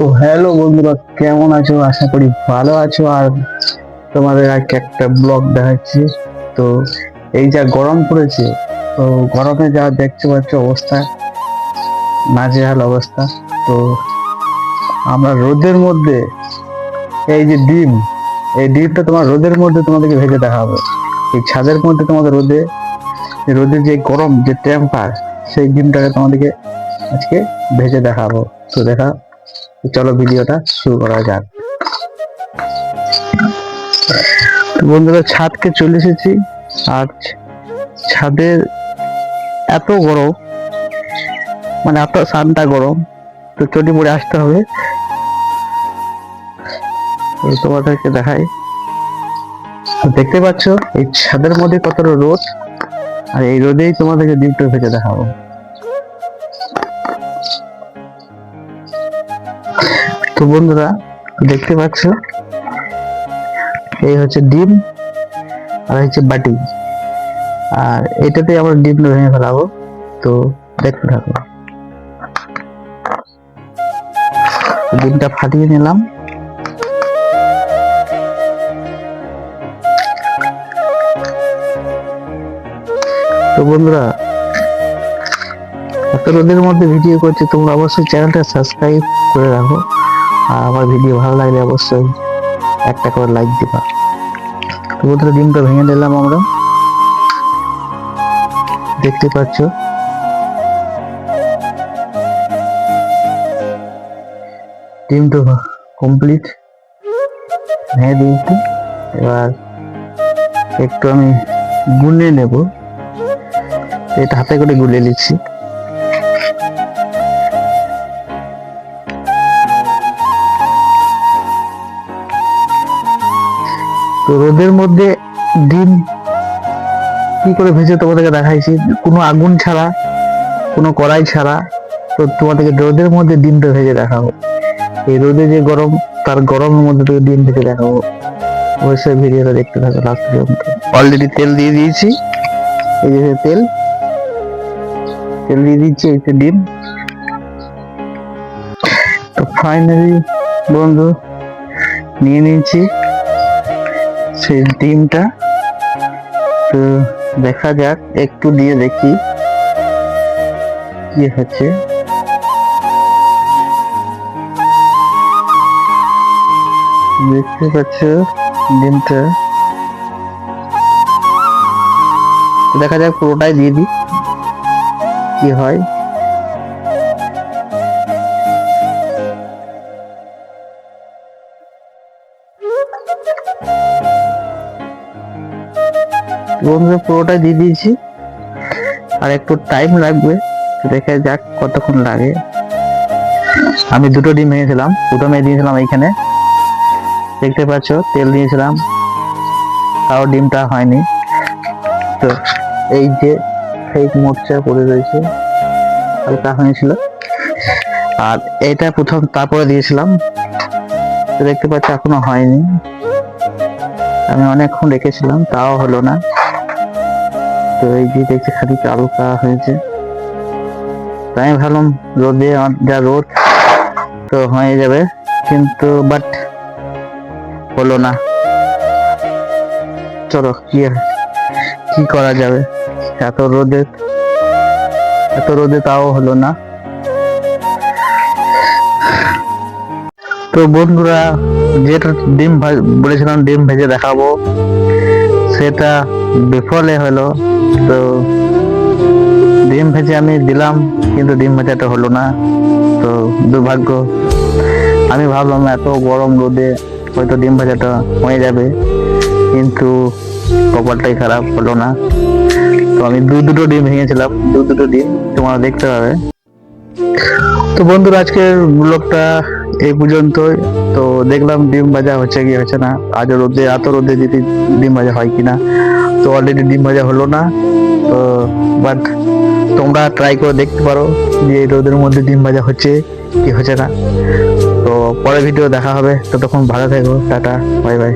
তো হ্যালো বন্ধুরা, কেমন আছো? আশা করি ভালো আছো। আর তোমাদের আজকে একটা ব্লগ দেখাচ্ছি। তো এই যা গরম পড়েছে, তো গরমে যা দেখতে পাচ্ছ অবস্থা, নাজেহাল অবস্থা। তো আমরা রোদের মধ্যে, এই যে ডিম, এই ডিমটা তোমার রোদের মধ্যে তোমাদেরকে ভেজে দেখাবো। এই ছাদের মধ্যে তোমাদের রোদে, রোদের যে গরম, যে টেম্পার সেই ডিমটাকে তোমাদেরকে আজকে ভেজে দেখাবো। তো দেখা চলো ভিডিওটা শুরু করা যাক। বন্ধুরা, ছাদকে চলে এসেছি। আর ছ- ছাদের এত গরম মানে এত সানটা গরম, তো চটি পরে আসতে হবে। তোমাদেরকে দেখাই। দেখতে পাচ্ছ, এই ছাদের মধ্যে কতটা রোদ, আর এই রোদেই তোমাদেরকে ডিমটা ভেজে দেখাবো। তো বন্ধুরা, দেখতে পাচ্ছ? এই হচ্ছে ডিম, আর হচ্ছে বাটি। আর এটাতে আমরা ডিমটা ভেঙে ফেলাবো। তো দেখতে থাকো। ডিমটা ফাটিয়ে নিলাম। তো বন্ধুরা এত রোদের মধ্যে ভিডিও করছি, তোমরা অবশ্যই চ্যানেলটা সাবস্ক্রাইব করে রাখো। আর আমার ভিডিও ভালো লাগলে অবশ্যই একটা করে লাইক দিবা। বন্ধুরা ডিমটা ভেঙে দিলাম আমরা। দেখতে পাচ্ছ? ডিমটা কমপ্লিট ভেঙে দিয়েছি এবার একটু আমি গুলে নেব। এটা হাতে করে গুলে নিচ্ছি। তো রোদের মধ্যে ডিম কি করে ভেজে তোমাদেরকে দেখাইছি? কোনো আগুন ছাড়া, কোনো কড়াই ছাড়া, তো তোমাদেরকে রোদের মধ্যে ডিমটা ভেজে দেখাবো। এই রোদে যে গরম, তার গরমের মধ্যে থেকে ডিম ভেজে দেখাবো। অবশ্যই ভিডিওটা দেখতে থাকো লাস্ট পর্যন্ত। অলরেডি তেল দিয়ে দিয়েছি। এই যে তেল তেল দিয়ে দিচ্ছি, এই যে ডিম। তো ফাইনালি বন্ধু, নিয়ে নিয়েছি। সেই ডিমটা। তো দেখা যাক, একটু দিয়ে দেখি কি হচ্ছে। দেখতে পাচ্ছ ডিমটা। দেখা যাক পুরোটাই দিয়ে দিই, কি হয়। বন্ধুরা, পুরোটাই দিয়ে দিয়েছি। আর একটু টাইম লাগবে। দেখে যাক কতক্ষণ লাগে। আমি দুটো ডিম ভেঙেছিলাম দুটো মেয়ে দিয়েছিলাম এইখানে দেখতে পাচ্ছ, তেল দিয়েছিলাম। তাও ডিমটা হয়নি। তো এই যে ফেক মোর্চা পড়ে রয়েছে, হালকা হয়েছিল। আর এটা প্রথম তারপরে দিয়েছিলাম। দেখতে পাচ্ছ, এখনও হয়নি। আমি অনেকক্ষণ রেখেছিলাম, তাও হলো না। তো এই যে দেখছি হালকা হয়েছে। তাই আমি রোদে যা রোদ, তো হয়ে যাবে। কিন্তু বাট হলো না। চলো, কি কি করা যাবে? এত রোদে এত রোদে তাও হলো না। তো বন্ধুরা, যেটা ডিম বলেছিলাম ডিম ভেজে দেখাবো, সেটা বিফলে হলো। তো ডিম ভেজে আমি দিলাম, কিন্তু ডিম ভাজাটা হলো না। তো দুর্ভাগ্য, আমি ভাবলাম এত গরম রোদে হয়তো ডিম ভাজাটা হয়ে যাবে, কিন্তু কপালটাই খারাপ হলো না। তো আমি দু দুটো ডিম ভেঙেছিলাম, দু দুটো ডিম তোমরা দেখতে পাবে। তো বন্ধুরা, আজকের ব্লগটা এই পর্যন্তই। তো দেখলাম ডিম ভাজা হচ্ছে কি হচ্ছে না, আজ রোদে, এত রোদে যদি ডিম ভাজা হয় কিনা। তো অলরেডি ডিম ভাজা হলো না, তো বাট তোমরা ট্রাই করে দেখতে পারো যে রোদের মধ্যে ডিম ভাজা হচ্ছে কি হচ্ছে না। তো পরের ভিডিও দেখা হবে, ততক্ষণ ভালো থেকো, টাটা বাই বাই